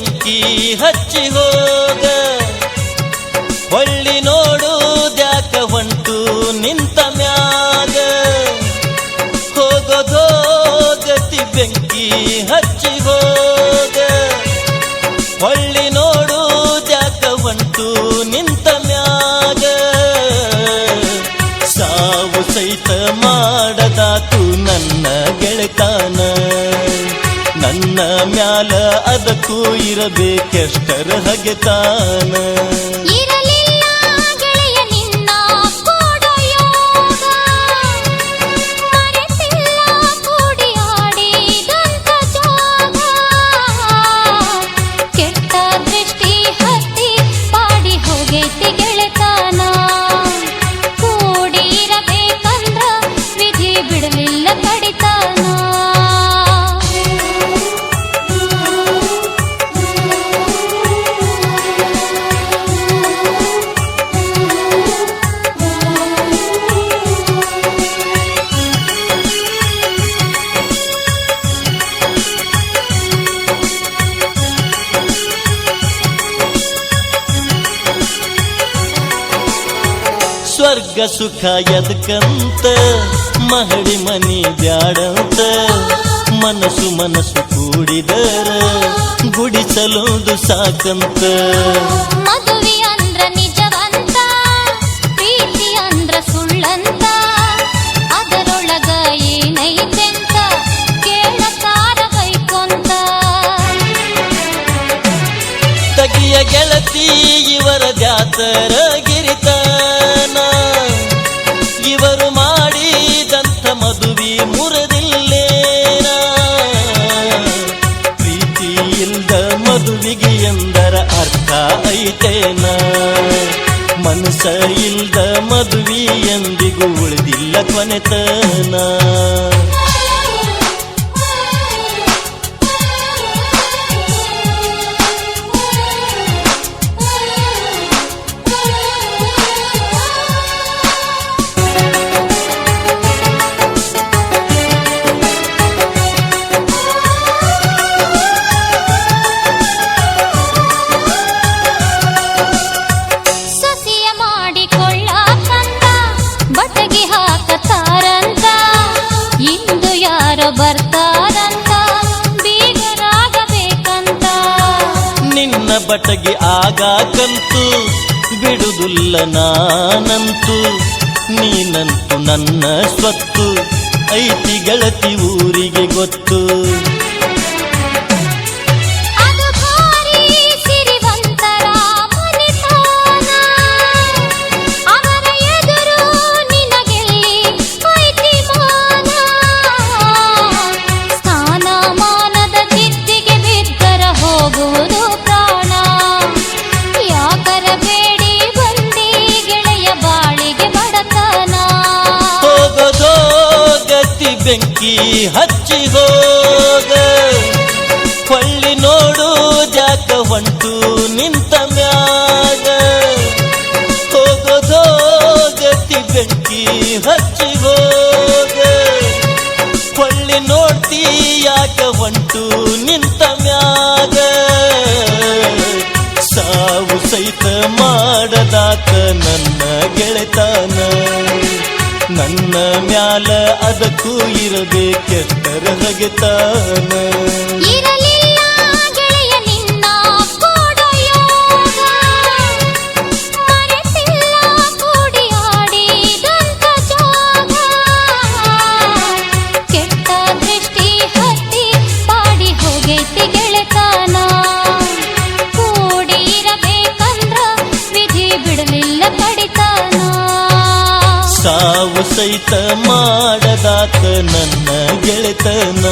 ಬೆಂಕಿ ಹಚ್ಚಿ ಹೋಗ ಹೊಳ್ಳಿ ನೋಡುದ್ಯಾಕ ಹೊಂಟು ನಿಂತ ಮ್ಯಾಗ. ಹೋಗೋದೋ ಗತಿ ಬೆಂಕಿ ಹಚ್ಚಿ ಹೋಗ ಹೊಳ್ಳಿ ನೋಡುದ್ಯಾಕ ಹೊಂಟು ನಿಂತ ಮ್ಯಾಗ. ಸಾವು ಸಹಿತ ಮಾಡದಾತು ನನ್ನ ಗೆಳೆತಾನ. ನನ್ನ ಮ್ಯಾಲ ಅದಕ್ಕೂ ಇರಬೇಕೆಷ್ಟರ ಹಗೆತಾನ ಸ್ವರ್ಗ ಸುಖ ಎದಕಂತ? ಮಹಡಿ ಮನಿ ಬ್ಯಾಡಂತ? ಮನಸ್ಸು ಮನಸ್ಸು ಕೂಡಿದರ? ಗುಡಿಸಲೊಂದು ಸಾಕಂತ? ಮದುವೆ ಅಂದ್ರ ನಿಜವಂತ ಪ್ರೀತಿ ಅಂದ್ರ ಸುಳ್ಳಂತ. ಅದರೊಳಗ ಏನೈತೆಂತ? ಕೇಳತಾರ ಬೈಕೊಂತ ತಗಿಯ ಗೆಳತಿ ಇವರ ಜಾತರ ಗಿರಿತಾನ ಮುರದಿಲ್ಲೇನ ಪ್ರೀತಿಯಿಂದ ಮದುವಿಗೆ ಎಂದರ ಅರ್ಥ ಐತೇನ? ಮನಸ್ಸ ಇಲ್ದ ಮದುವೆ ಎಂದಿಗೂ ಉಳಿದಿಲ್ಲ ಕೊನೆತನ? ನಿನ್ನ ಬಟಗಿ ಆಗಾಕಂತು ಬಿಡುದುಲ್ಲ ನಾನಂತು. ನೀನಂತು ನನ್ನ ಸ್ವತ್ತು ಐತಿ ಗೆಳತಿ ಊರಿಗೆ ಗೊತ್ತು. ಬೆಂಕಿ ಹಚ್ಚಿ ಹೋಗ. ಕೊಳ್ಳಿ ನೋಡು ಜಾಕ ಹೊಂಟು ನಿಂತ ಮ್ಯಾಗ. ಹೋಗೋದೋ ಗತಿ ಬೆಂಕಿ ಹಚ್ಚಿ ಹೋಗ ಮ್ಯಾಲ ಅದಕ್ಕೂ ಇರಬೇಕೆಷ್ಟರ ಹಗೆತಾನ ಸಹಿತ ಮಾಡದಾತ ನನ್ನ ಗೆಳೆತನ.